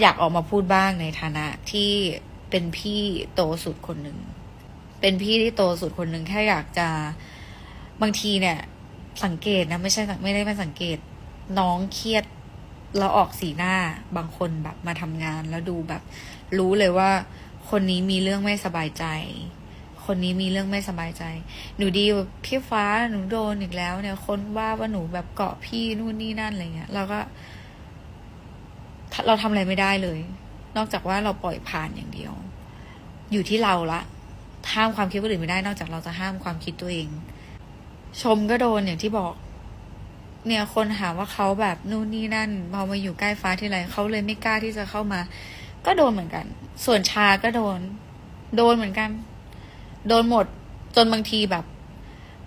อยากออกมาพูดบ้างในฐานะที่เป็นพี่โตสุดคนหนึ่ง เป็นพี่ที่โตสุดคนหนึ่งแค่อยากจะบางทีเนี่ย สังเกตนะไม่ใช่ไม่ได้มาสังเกต น้องเครียดแล้วออกสีหน้าบางคนแบบมาทำงานแล้วดูแบบ รู้เลยว่า คนนี้มีเรื่องไม่สบายใจ คนนี้มีเรื่องไม่สบายใจ หนูดีแบบพี่ฟ้าหนูโดนอีกแล้วเนี่ย คนว่าว่าหนูแบบเกาะพี่นู่นนี่นั่นอะไรเงี้ยเราก็ เราทำอะไรไม่ได้เลย นอกจากว่าเราปล่อยผ่านอย่างเดียว อยู่ที่เราละห้ามความคิดคนอื่นไม่ได้ นอกจากเราจะห้ามความคิดตัวเอง ชมก็โดนอย่างที่บอก เนี่ยคนหาว่าเขาแบบนู่นนี่นั่นพอมาอยู่ใกล้ฟ้าที่ไรเขาเลยไม่กล้าที่จะเข้ามา ก็โดนเหมือนกัน ส่วนชาก็โดน โดนเหมือนกัน โดนหมดจนบางทีแบบ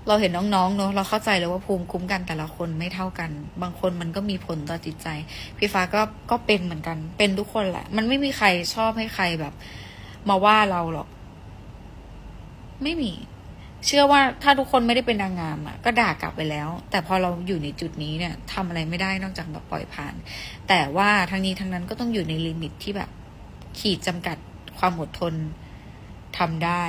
เราเห็นน้องๆเนอะเราเข้าใจเลยว่าภูมิคุ้มกันแต่ละคนไม่เท่ากัน บางคนมันก็มีผลต่อจิตใจพี่ฟ้าก็ก็เป็นเหมือนกัน เป็นทุกคนแหละ มันไม่มีใครชอบให้ใครแบบ มาว่าเราหรอก ไม่มี เชื่อว่าถ้าทุกคนไม่ได้เป็นนางงามอะก็ด่ากลับไปแล้ว แต่พอเราอยู่ในจุดนี้เนี่ยทำอะไรไม่ได้นอกจากแบบปล่อยผ่าน แต่ว่าทั้งนี้ทั้งนั้นก็ต้องอยู่ในลิมิตที่แบบ ขีดจำกัดความอดทนทำได้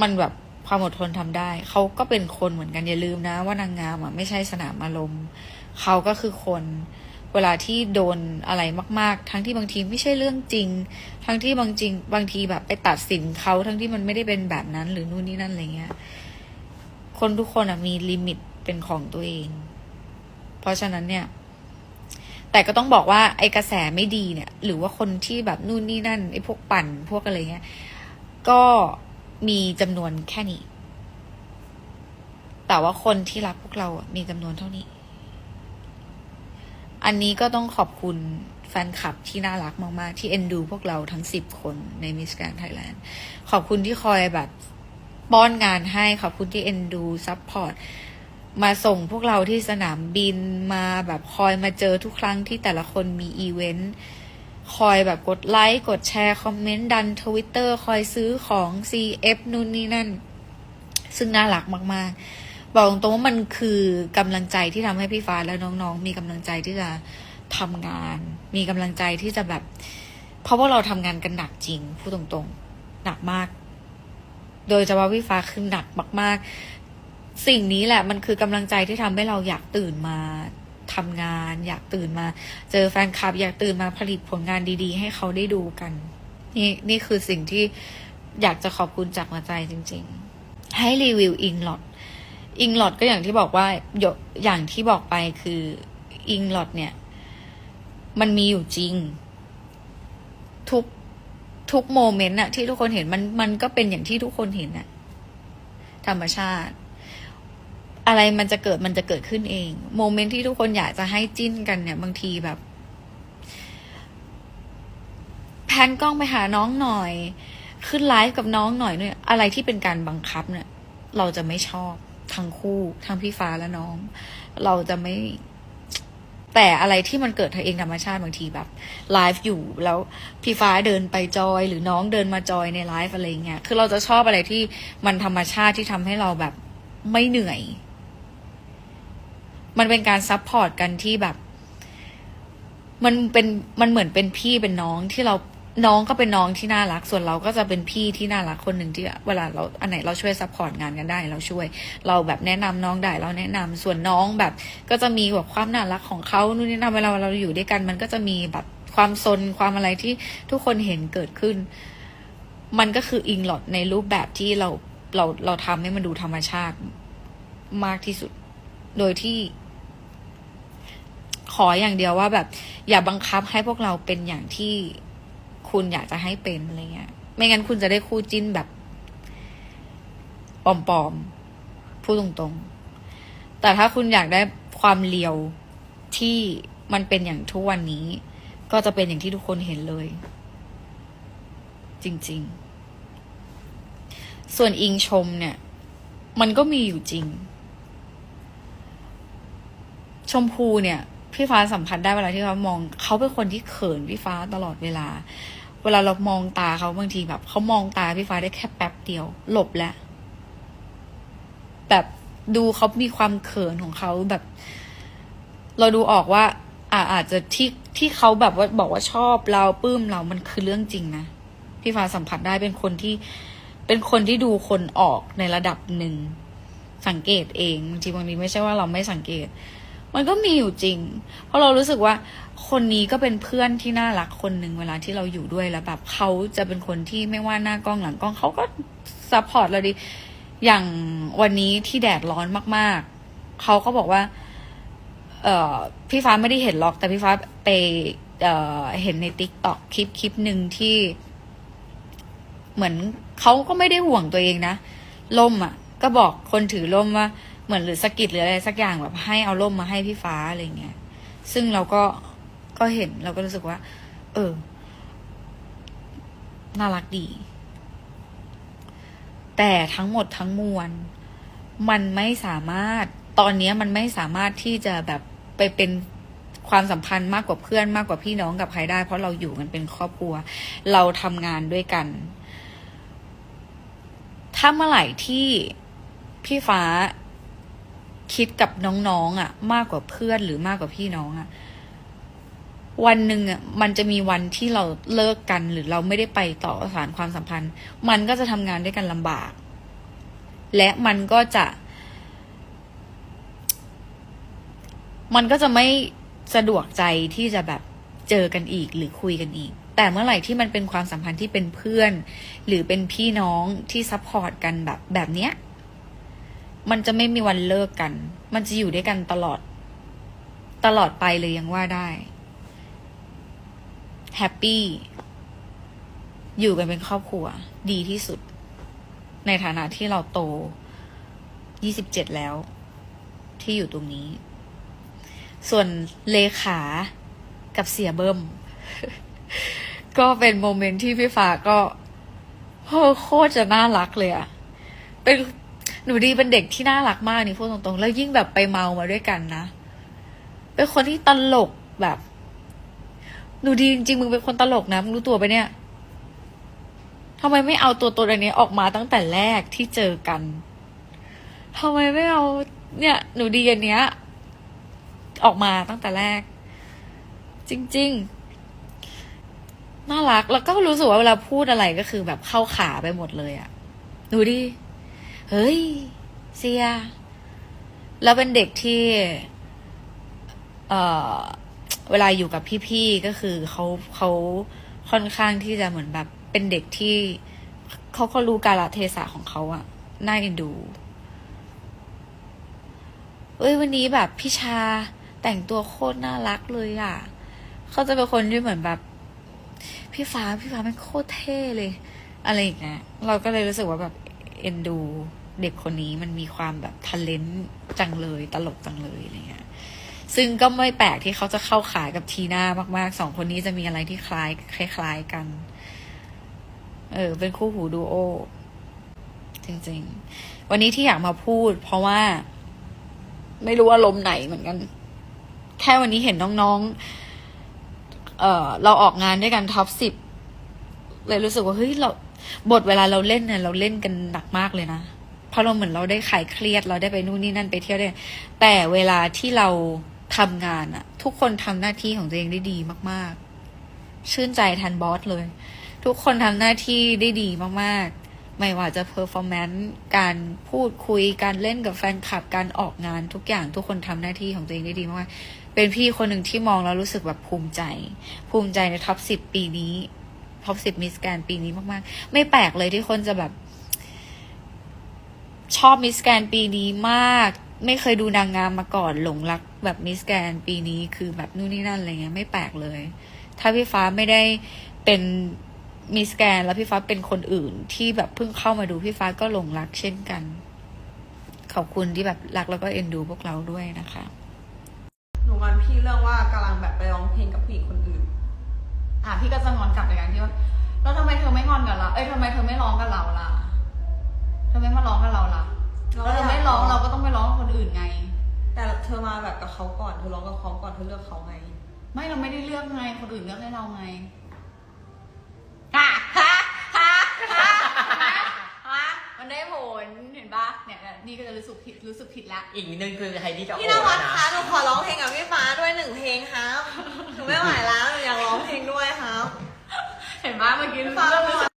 มันแบบความอดทนทำได้ เขาก็เป็นคนเหมือนกันอย่าลืมนะ ว่านางงามอะไม่ใช่สนามอารมณ์ เขาก็คือคน เวลาที่โดนอะไรมาก ๆ ทั้งที่บางทีไม่ใช่เรื่องจริง ทั้งที่บางจริง บางทีแบบไปตัดสินเขาทั้งที่มันไม่ได้เป็นแบบนั้น หรือนู่นนี่นั่นอะไรเงี้ย คนทุกคนอะมีลิมิตเป็นของตัวเอง เพราะฉะนั้นเนี่ย แต่ก็ต้องบอกว่าไอ้กระแสไม่ดีเนี่ย หรือว่าคนที่แบบนู่นนี่นั่นไอ้พวกปั่นพวกอะไรเงี้ย ก็ มีจำนวนแค่นี้ แต่ว่าคนที่รักพวกเรามีจำนวนเท่านี้ อันนี้ก็ต้องขอบคุณแฟนคลับที่น่ารักมาก ๆ ที่เอ็นดูพวกเราทั้งสิบคนในมิสแกรนไทยแลนด์ขอบคุณที่คอยแบบป้อนงานให้ ขอบคุณที่เอ็นดูซัพพอร์ตมาส่งพวกเราที่สนามบินมาแบบคอยมาเจอทุกครั้งที่แต่ละคนมีอีเวนต์ คอยแบบกดไลค์ กดแชร์ คอมเมนต์ ดันทวิตเตอร์คอยซื้อของ CF นู่นนี่นั่น ซึ่งน่ารักมาก ๆ บอกตรงๆว่ามันคือกำลังใจที่ทำให้พี่ฟ้าและน้องๆ มีกำลังใจที่จะทำงาน มีกำลังใจที่จะแบบ เพราะว่าเราทำงานกันหนักจริง พูดตรงๆ หนักมาก โดยเฉพาะพี่ฟ้าคือหนักมาก ๆ สิ่งนี้แหละมันคือกำลังใจที่ทำให้เราอยากตื่นมา ทำงาน อยากตื่นมา เจอแฟนคลับ อยากตื่นมาผลิตผลงานดี ๆ ให้เขาได้ดูกัน นี่นี่คือสิ่งที่อยากจะขอบคุณจากหัวใจจริง ๆ ให้รีวิวอิงลอดอิงลอดก็อย่างที่บอกว่าอย่างที่บอกไปคืออิงลอดเนี่ย มันมีอยู่จริง ทุกทุกโมเมนต์อะที่ทุกคนเห็นมันมันก็เป็นอย่างที่ทุกคนเห็นอะธรรมชาติ อะไรมันจะเกิดมันจะเกิดขึ้นเอง โมเมนต์ที่ทุกคนอยากจะให้จิ้นกันเนี่ย บางทีแบบ แพนกล้องไปหาน้องหน่อย ขึ้นไลฟ์กับน้องหน่อยเนี่ย อะไรที่เป็นการบังคับเนี่ย เราจะไม่ชอบทั้งคู่ทั้งพี่ฟ้าและน้อง เราจะไม่ แต่อะไรที่มันเกิดเองธรรมชาติบางทีแบบไลฟ์อยู่แล้วพี่ฟ้าเดินไปจอย หรือน้องเดินมาจอยในไลฟ์อะไรเงี้ยคือเราจะชอบอะไรที่มันธรรมชาติที่ทำให้เราแบบไม่เหนื่อย มันเป็นการซัพพอร์ตกันที่แบบ มันเป็นมันเหมือนเป็นพี่เป็นน้องที่เราน้องก็เป็นน้องที่น่ารัก ส่วนเราก็จะเป็นพี่ที่น่ารักคนหนึ่งที่เวลาเราอันไหนเราช่วยซัพพอร์ตงานกันได้ เราช่วย เราแบบแนะนำน้องได้เราแนะนำส่วนน้องแบบ ก็จะมีแบบความน่ารักของเขานู่นนี่นั่นเวลาเราอยู่ด้วยกัน มันก็จะมีแบบความซนความอะไรที่ทุกคนเห็นเกิดขึ้น มันก็คืออิงหลอดในรูปแบบที่เราเราเราทำให้มันดูธรรมชาติมากที่สุด โดยที่ ขออย่างเดียวว่าแบบ อย่าบังคับให้พวกเราเป็นอย่างที่คุณอยากจะให้เป็นอะไรเงี้ย ไม่งั้นคุณจะได้คู่จิ้นแบบปลอมๆพูดตรงๆ แต่ถ้าคุณอยากได้ความเลียวที่มันเป็นอย่างทุกวันนี้ ก็จะเป็นอย่างที่ทุกคนเห็นเลย จริงๆ ส่วนอิงชมเนี่ย มันก็มีอยู่จริง ชมพูเนี่ย พี่ฟ้าสัมผัสได้เวลาที่เขามองเขาเป็นคนที่เขินพี่ฟ้าตลอดเวลา เวลาเรามองตาเขาบางทีแบบเขามองตาพี่ฟ้าได้แค่แป๊บเดียว หลบแล้วแบบดูเขามีความเขินของเขาแบบ เราดูออกว่าอ่าอาจจะที่ที่เขาแบบว่าบอกว่าชอบเราปลื้มเรามันคือเรื่องจริงนะพี่ฟ้าสัมผัสได้เป็นคนที่เป็นคนที่ดูคนออกในระดับหนึ่งสังเกตเองบางทีบางทีไม่ใช่ว่าเราไม่สังเกต มันก็มีอยู่จริง เพราะเรารู้สึกว่าคนนี้ก็เป็นเพื่อนที่น่ารักคนหนึ่งเวลาที่เราอยู่ด้วยแล้วแบบเขาจะเป็นคนที่ไม่ว่าหน้ากล้องหลังกล้องเขาก็ซัพพอร์ตเราดี อย่างวันนี้ที่แดดร้อนมาก ๆ เขาก็บอกว่า เออพี่ฟ้าไม่ได้เห็นหรอก แต่พี่ฟ้าไปเออเห็นในติ๊กต็อกคลิปคลิปหนึ่งที่ เหมือนเขาก็ไม่ได้ห่วงตัวเองนะล่มอะ ก็บอกคนถือล่มว่า เหมือนหรือสกิดหรืออะไรสักอย่างแบบให้เอาล่มมาให้พี่ฟ้าอะไรเงี้ย ซึ่งเราก็ก็เห็นเราก็รู้สึกว่า เออ น่ารักดี แต่ทั้งหมดทั้งมวล มันไม่สามารถตอนนี้มันไม่สามารถที่จะแบบไปเป็นความสัมพันธ์มากกว่าเพื่อนมากกว่าพี่น้องกับใครได้ เพราะเราอยู่กันเป็นครอบครัว เราทำงานด้วยกัน ถ้าเมื่อไหร่ที่พี่ฟ้า คิดกับน้องๆอะ มากกว่าเพื่อนหรือมากกว่าพี่น้องอะ วันหนึ่งอะมันจะมีวันที่เราเลิกกันหรือเราไม่ได้ไปต่อสารความสัมพันธ์ มันก็จะทำงานด้วยกันลำบาก และมันก็จะ มันก็จะไม่สะดวกใจที่จะแบบเจอกันอีกหรือคุยกันอีก แต่เมื่อไหร่ที่มันเป็นความสัมพันธ์ที่เป็นเพื่อน หรือเป็นพี่น้องที่ซัพพอร์ตกันแบบแบบเนี้ย มันจะไม่มีวันเลิกกัน มันจะอยู่ด้วยกันตลอด ตลอดไปเลยยังว่าได้แฮปปี้อยู่กันเป็นครอบครัว ดีที่สุด ในฐานะที่เราโตยี่สิบเจ็ดแล้ว ที่อยู่ตรงนี้ ส่วนเลขากับเสียเบิ้ม ก็เป็นโมเมนต์ที่พี่ฟ้าก็โคตรจะน่ารักเลยอะเป็น หนูดีเป็นเด็กที่น่ารักมากนี่พูดตรงๆ แล้วยิ่งแบบไปเมามาด้วยกันนะ เป็นคนที่ตลกแบบ หนูดีจริงๆมึงเป็นคนตลกนะมึงรู้ตัวไปเนี่ยทำไมไม่เอาตัวตนอันนี้ออกมาตั้งแต่แรกที่เจอกันทำไมไม่เอา เนี่ย หนูดีอันเนี้ย ออกมาตั้งแต่แรก จริง ๆ น่ารักแล้วก็รู้สึกว่าเวลาพูดอะไรก็คือแบบเข้าขาไปหมดเลยอะดูดิ เฮ้ยเซียแล้วเป็นเด็กที่ เออเวลาอยู่กับพี่ๆ ก็คือเขาเขาค่อนข้างที่จะเหมือนแบบ เป็นเด็กที่เขาก็รู้กาลเทศะของเขาอะน่าเอ็นดู เอ้ยวันนี้แบบพี่ชาแต่งตัวโคตรน่ารักเลยอะเขาจะเป็นคนที่เหมือนแบบ พี่ฟ้าพี่ฟ้ามันโคตรเท่เลย อะไรอย่างเงี้ยเราก็เลยรู้สึกว่าแบบ เอ็นดู เด็กคนนี้มันมีความแบบทันเลนจังเลยตลกจังเลยอะไรเงี้ยซึ่งก็ไม่แปลกที่เขาจะเข้าขายกับทีน่ามากๆสองคนนี้จะมีอะไรที่คล้ายคล้ายๆกัน เออ เป็นคู่หูดูโอจริง ๆ วันนี้ที่อยากมาพูด เพราะว่า ไม่รู้อารมณ์ไหนเหมือนกัน แค่วันนี้เห็นน้องๆ เออเราออกงานด้วยกันท็อปสิบเลยรู้สึกว่าเฮ้ยเรา บทเวลาเราเล่นเนี่ยเราเล่นกันหนักมากเลยนะเพราะเราเหมือนเราได้ขายเครียดเราได้ไปนู่นนี่นั่นไปเที่ยวได้ แต่เวลาที่เราทำงานอะทุกคนทำหน้าที่ของตัวเองได้ดีมาก ๆ ชื่นใจแทนบอสเลย ทุกคนทำหน้าที่ได้ดีมากๆ ไม่ว่าจะเพอร์ฟอร์แมนซ์การพูดคุยการเล่นกับแฟนคลับการออกงานทุกอย่างทุกคนทำหน้าที่ของตัวเองได้ดีมากเป็นพี่คนหนึ่งที่มองแล้วรู้สึกแบบภูมิใจ ภูมิใจในท็อปสิบปีนี้ ท็อปสิบมิสแกนปีนี้มากๆ ไม่แปลกเลยที่คนจะแบบ ชอบมิสแกนปีนี้มาก ไม่เคยดูนางงามมาก่อนหลงรักแบบมิสแกนปีนี้คือแบบนู่นนี่นั่นอะไรเงี้ยไม่แปลกเลย ถ้าพี่ฟ้าไม่ได้เป็นมิสแกนแล้วพี่ฟ้าเป็นคนอื่นที่แบบเพิ่งเข้ามาดูพี่ฟ้าก็หลงรักเช่นกัน ขอบคุณที่แบบรักแล้วก็เอ็นดูพวกเราด้วยนะคะ หนูงอนพี่เรื่องว่ากำลังแบบไปร้องเพลงกับผู้หญิงคนอื่น อะพี่ก็จะงอนกลับในการที่ว่าแล้วทำไมเธอไม่งอนกับเรา เอ้ยทำไมเธอไม่ร้องกับเราล่ะเธอไม่มาร้องกับเราล่ะเราแล้วก็เธอยากอไม่ร้องเราก็ต้องไปร้องกับคนอื่นไง แต่เธอมาแบบกับเขาก่อนเธอร้องกับเขาก่อนเธอเลือกเขาไง ไม่เราไม่ได้เลือกไงคนอื่นเลือกให้เราไงฮ่าฮ่าฮ่าฮ่าฮ่ามันได้ผลเห็น ปะเนี่ยเนี่ยนี่ก็จะรู้สึกผิดรู้สึกผิดละ อีกนิดนึงคือไฮดี้จะพี่โอนวัดนะคะหนูขอร้องเพลงกับพี่ฟ้าด้วยหนึ่งเพลงครับหนูไม่ไหวแล้วหนูอยากร้องเพลงด้วยครับ เห็นไหมเมื่อกี้ฟ้าเริ่มรู้สึก